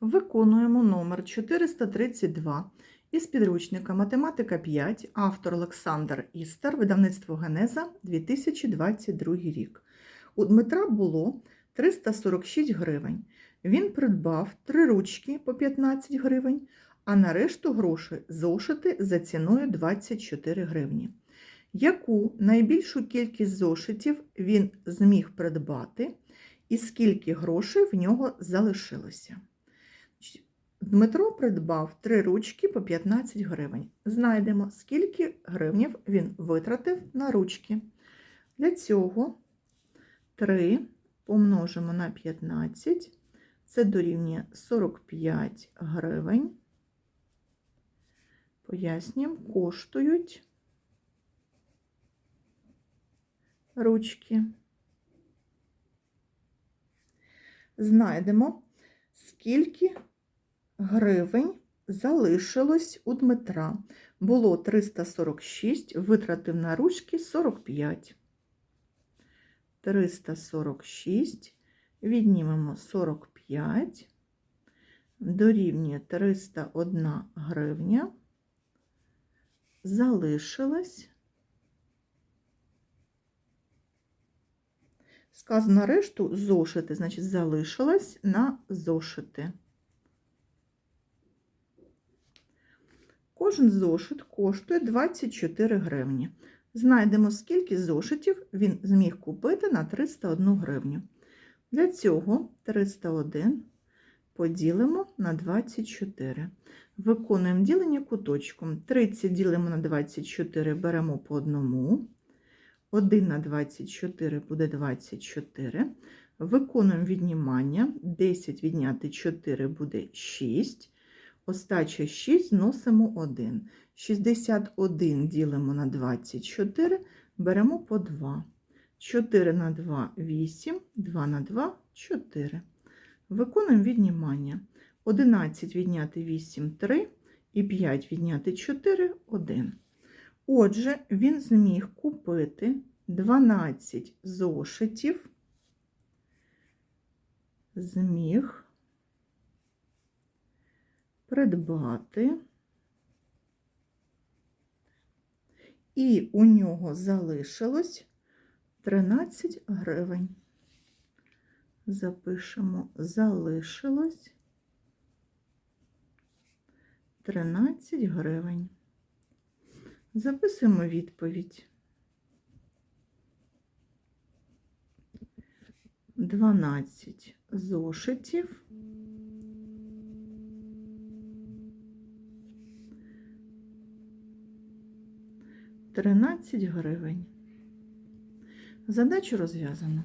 Виконуємо номер 432 із підручника Математика 5, автор Олександр Істер, видавництво Генеза 2022 рік. У Дмитра було 346 гривень. Він придбав три ручки по 15 гривень, а на решту грошей зошити за ціною 24 гривні. Яку найбільшу кількість зошитів він зміг придбати, і скільки грошей в нього залишилося? Дмитро придбав три ручки по 15 гривень. Знайдемо, скільки гривнів він витратив на ручки. Для цього 3 помножимо на 15, це дорівнює 45 гривень. Пояснюємо, коштують ручки. Знайдемо, скільки гривень залишилось у Дмитра. Було 346, витратив на ручки 45. 346, віднімемо 45, дорівнює 301 гривня. Залишилось. Сказано решту зошити, значить, залишилось на зошити. Кожен зошит коштує 24 гривні. Знайдемо, скільки зошитів він зміг купити на 301 гривню. Для цього 301 поділимо на 24. Виконуємо ділення куточком. 30 ділимо на 24, беремо по одному. 1 на 24 буде 24. Виконуємо віднімання. 10 відняти 4 буде 6. Остача 6 зносимо 1. 61 ділимо на 24, беремо по 2. 4 на 2 – 8, 2 на 2 – 4. Виконуємо віднімання. 11 відняти 8 – 3, і 5 відняти 4 – 1. Отже, він зміг купити 12 зошитів, зміг придбати, і у нього залишилось 13 гривень. Запишемо, залишилось 13 гривень. Записуємо відповідь. 12 зошитів. Тринадцять гривень. Задачу розв'язано.